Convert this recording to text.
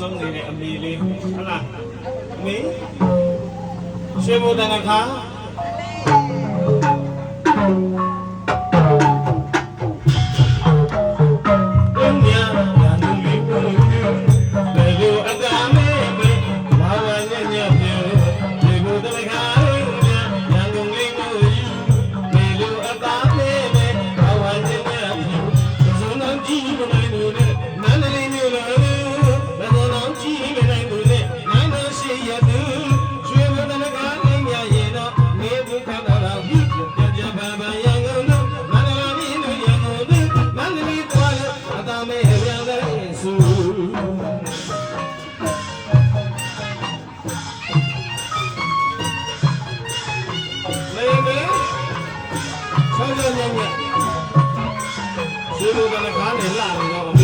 ဆုံးနေတဲ့အမေလေးဟုတ်လားအမေရွှေဘုံတန်ခါဒီလို ညညညညဒီလိုကလည်းကားနဲ့လာနေတော့